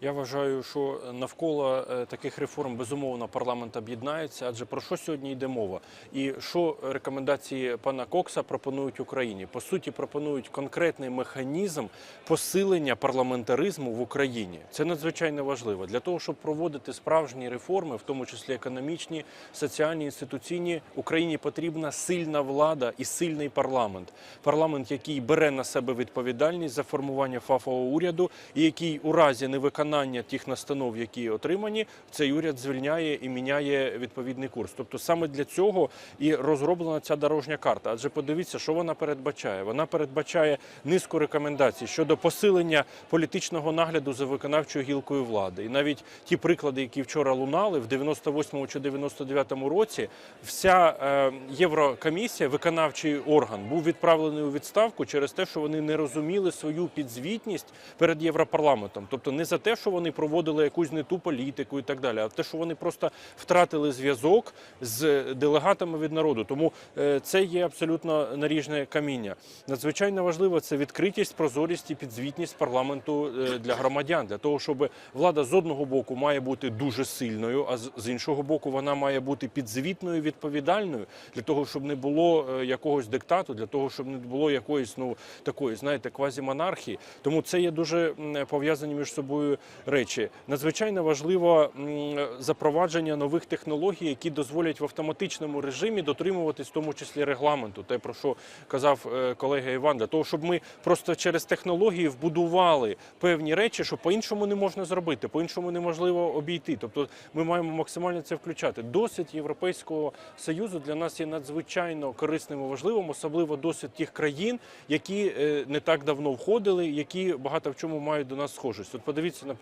Я вважаю, що навколо е, таких реформ безумовно парламент об'єднається. Адже про що сьогодні йде мова? І що рекомендації пана Кокса пропонують Україні? По суті, пропонують конкретний механізм посилення парламентаризму в Україні. Це надзвичайно важливо для того, щоб проводити справжні реформи, в тому числі економічні, соціальні, інституційні. Україні потрібна сильна влада і сильний парламент. Парламент, який бере на себе відповідальність за формування фахового уряду, і який у разі невиконання тих настанов, які отримані, цей уряд звільняє і міняє відповідний курс. Тобто саме для цього і розроблена ця дорожня карта. Адже подивіться, що вона передбачає. Вона передбачає низку рекомендацій щодо посилення політичного нагляду за виконавчою гілкою влади. І навіть ті приклади, які вчора лунали в 98-му чи 99-му році, вся е, Єврокомісія, виконавчий орган, був відправлений у відставку через те, що вони не розуміли свою підзвітність перед Європарламентом. Тобто не за те, що вони проводили якусь не ту політику і так далі, а те, що вони просто втратили зв'язок з делегатами від народу. Тому е, це є абсолютно наріжне каміння. Надзвичайно важливо це відкритість, прозорість і підзвітність парламенту е, для громадян, для того, щоб влада з одного боку має бути дуже сильною, а з- іншого боку вона має бути підзвітною, відповідальною для того, щоб не було е, якогось диктату, для того, щоб не було якоїсь ну такої, знаєте, квазімонархії. Тому це є дуже пов'язані між собою речі. Надзвичайно важливо запровадження нових технологій, які дозволять в автоматичному режимі дотримуватись в тому числі регламенту. Те про що казав е, колега Іван, для того, щоб ми просто через технології вбудували певні речі, що по-іншому не можна зробити, по-іншому неможливо обійти. Тобто ми маємо максимально це включати. Досвід Європейського союзу для нас є надзвичайно корисним і важливим, особливо досвід тих країн, які е, не так давно входили, які багато в чому мають до нас схожість. От подивіться, наприклад,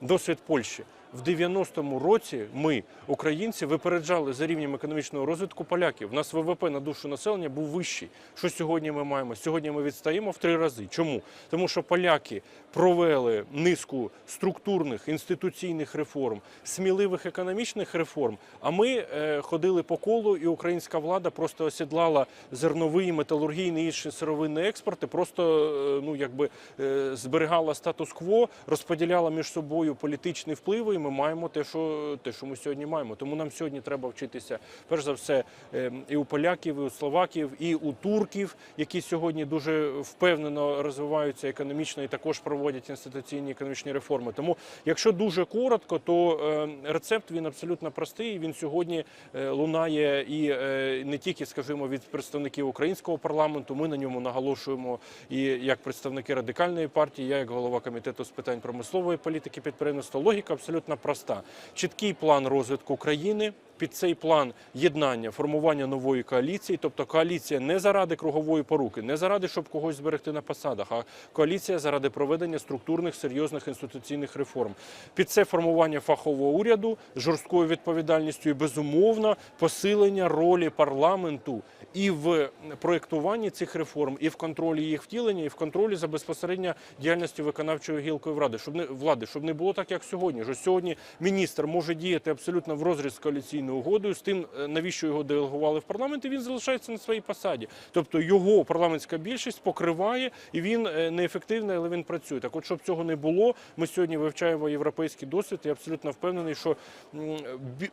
досвід Польщі. В 90-му році ми, українці, випереджали за рівнем економічного розвитку поляків. У нас ВВП на душу населення був вищий. Що сьогодні ми маємо? Сьогодні ми відстаємо в три рази. Чому? Тому що поляки провели низку структурних інституційних реформ, сміливих економічних реформ. А ми е, ходили по колу, і українська влада просто осідлала зерновий, металургійний інші сировинний експорт просто е, ну якби е, зберігала статус-кво, розподіляла між собою політичні впливи. І ми маємо те, що те, що ми сьогодні маємо. Тому нам сьогодні треба вчитися перш за все е, і у поляків, і у словаків, і у турків, які сьогодні дуже впевнено розвиваються економічно і також проводять інституційні економічні реформи. Тому, якщо дуже коротко, то е, рецепт він абсолютно простий. Він сьогодні е, лунає і е, не тільки, скажімо, від представників українського парламенту. Ми на ньому наголошуємо і як представники радикальної партії, я як голова комітету з питань промислової політики підприємництва. Логіка абсолютно проста: чіткий план розвитку країни. Під цей план єднання, формування нової коаліції, тобто коаліція не заради кругової поруки, не заради, щоб когось зберегти на посадах, а коаліція заради проведення структурних серйозних інституційних реформ. Під це формування фахового уряду з жорсткою відповідальністю і безумовно посилення ролі парламенту і в проєктуванні цих реформ, і в контролі їх втілення, і в контролі за безпосередньо діяльністю виконавчої гілкої влади, щоб не влади, щоб не було так, як сьогодні. Що сьогодні міністр може діяти абсолютно в розріз з коаліційною угодою, з тим, е, навіщо його делегували в парламент, і він залишається на своїй посаді. Тобто його парламентська більшість покриває, і він е, неефективний, але він працює. Так, от щоб цього не було, ми сьогодні вивчаємо європейський досвід. і абсолютно впевнений, що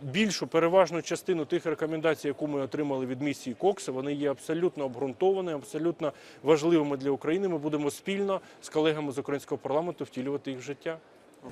більшу переважну частину тих рекомендацій, яку ми отримали від місії Кокса, вони є абсолютно обґрунтованими, абсолютно важливими для України. Ми будемо спільно з колегами з українського парламенту втілювати їх в життя.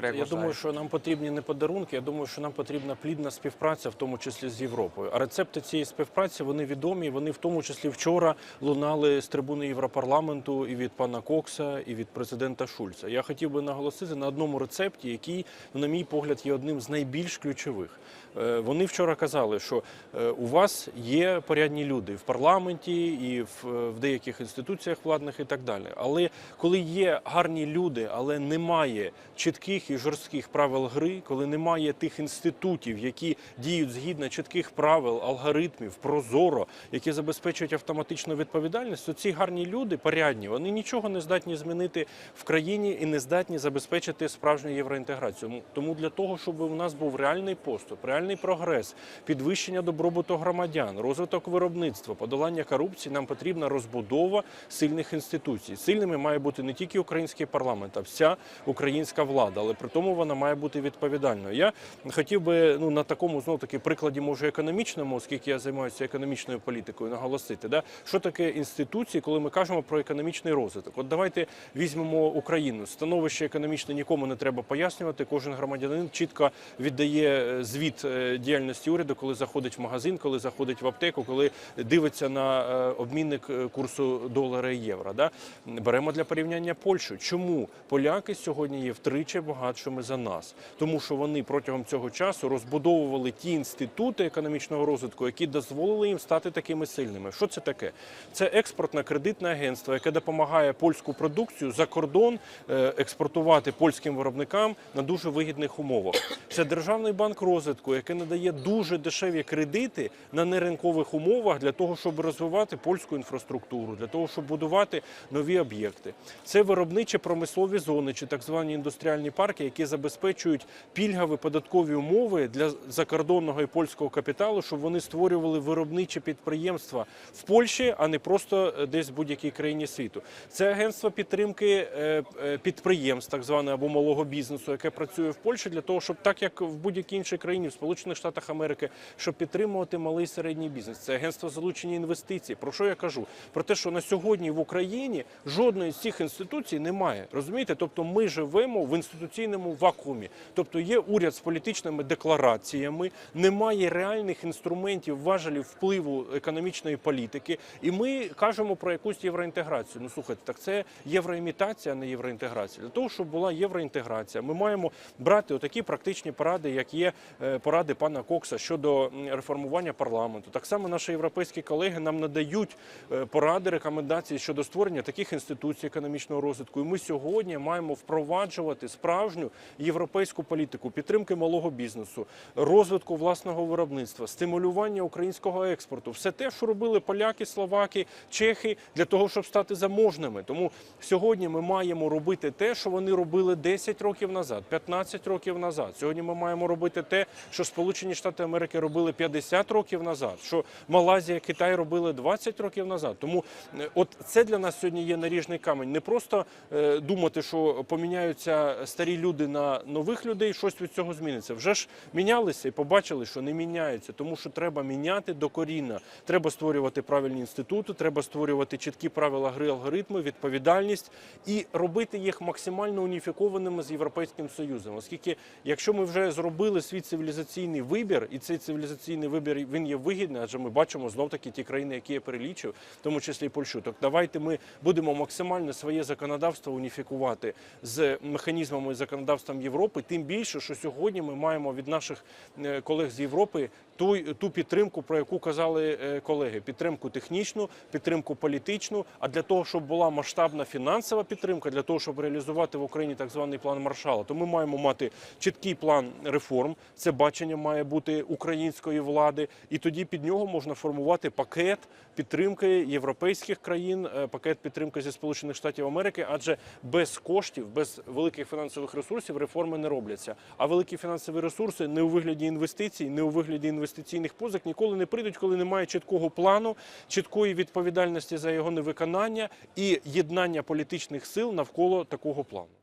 Як Я думаю, що нам потрібні не подарунки. Я думаю, що нам потрібна плідна співпраця, в тому числі з Європою. А рецепти цієї співпраці вони відомі. Вони в тому числі вчора лунали з трибуни Європарламенту і від пана Кокса, і від президента Шульца. Я хотів би наголосити на одному рецепті, який, на мій погляд, є одним з найбільш ключових. Е, Вони вчора казали, що е, у вас є порядні люди в парламенті і в, в деяких інституціях владних і так далі. Але коли є гарні люди, але немає чітких і жорстких правил гри, коли немає тих інститутів, які діють згідно чітких правил, алгоритмів, прозоро, які забезпечують автоматичну відповідальність, то ці гарні люди, порядні, вони нічого не здатні змінити в країні і не здатні забезпечити справжню євроінтеграцію. Тому для того, щоб у нас був реальний поступ, реальний прогрес, підвищення добробуту громадян, розвиток виробництва, подолання корупції, нам потрібна розбудова сильних інституцій. Сильними має бути не тільки український парламент, а вся українська влада. Але при тому вона має бути відповідальною. Я хотів би ну на такому знов таки прикладі, може економічному, оскільки я займаюся економічною політикою, наголосити, да що таке інституції, коли ми кажемо про економічний розвиток. От давайте візьмемо Україну. Становище економічне нікому не треба пояснювати. Кожен громадянин чітко віддає е, звіт е, діяльності уряду, коли заходить в магазин, коли заходить в аптеку, коли дивиться на е, обмінник курсу долара і євро. Да? Беремо для порівняння Польщу. Чому поляки сьогодні є втричі багатшими за нас? Тому що вони протягом цього часу розбудовували ті інститути економічного розвитку, які дозволили їм стати такими сильними. Що це таке? Це експортне кредитне агентство, яке допомагає польську продукцію за кордон е, експортувати польським виробникам на дуже вигідних умовах. Це державний банк розвитку, який надає дуже дешеві кредити на неринкових умовах для того, щоб розвивати польську інфраструктуру, для того, щоб будувати нові об'єкти. Це виробничі промислові зони чи так звані індустріальні парки, які забезпечують пільгові податкові умови для закордонного і польського капіталу, щоб вони створювали виробничі підприємства в Польщі, а не просто е, десь в будь-якій країні світу. Це агентство підтримки е, е, підприємств, так зване або малого бізнесу, яке працює в Польщі для того, щоб так як в будь-якій іншій країні, в Сполучених Штатах Америки, щоб підтримувати малий і середній бізнес. Це агентство залучення інвестицій. Про що я кажу? Про те, що на сьогодні в Україні жодної з цих інституцій немає. Розумієте? Тобто ми живемо в інституційному вакуумі. Тобто є уряд з політичними деклараціями, немає реальних інструментів важелів впливу економічної політики, і ми кажемо про якусь євроінтеграцію. Ну слухайте, так це євроімітація, а не євроінтеграція. Для того, щоб була євроінтеграція, ми маємо брати отакі практичні поради, як є е, поради пана Кокса щодо реформування парламенту. Так само наші європейські колеги нам надають е, поради, рекомендації щодо створення таких інституцій економічного розвитку. І ми сьогодні маємо впроваджувати справжню європейську політику підтримки малого бізнесу, розвитку власного виробництва, стимулювання українського експорту. Все те, що робили поляки, словаки, чехи для того, щоб стати заможними. Тому сьогодні ми маємо робити те, що вони робили 10 років назад, 15 років назад. Сьогодні ми маємо робити те, що Сполучені Штати Америки робили 50 років назад, що Малайзія, Китай робили 20 років назад. Тому е, от це для нас сьогодні є наріжний камень. Не просто е, думати, що поміняються старі люди на нових людей, щось від цього зміниться. Вже ж мінялися і побачили, що не міняються, тому що треба міняти докорінно. Треба створювати правильні інститути, треба створювати чіткі правила гри, алгоритми, відповідальність і робити їх максимально уніфікованими з європейським союзом. Оскільки, якщо ми вже зробили свій цивілізаційний вибір, і цей цивілізаційний вибір він є вигідний, адже ми бачимо знов таки ті країни, які я перелічив, в тому числі і Польщу. Так давайте ми будемо максимально своє законодавство уніфікувати з механізмами і законодавством Європи. Тим більше, що сьогодні ми маємо від наших е, колег з Європи ту, ту підтримку, про яку казали е, колеги: підтримку технічну, підтримку політичну. А для того, щоб була масштабна фінансова підтримка, для того, щоб реалізувати в Україні так званий план Маршала, то ми маємо мати чіткий план реформ. Це бачення має бути української влади, і тоді під нього можна формувати пакет підтримки європейських країн, е, пакет підтримки зі Сполучених Штатів Америки, адже без коштів, без великих фінансових ресурсів реформи не робляться. А великі фінансові ресурси не у вигляді інвестицій, не у вигляді інвестиційних позик ніколи не прийдуть, коли немає чіткого плану, чіткої відповідальності за його невиконання і єднання політичних сил навколо такого плану.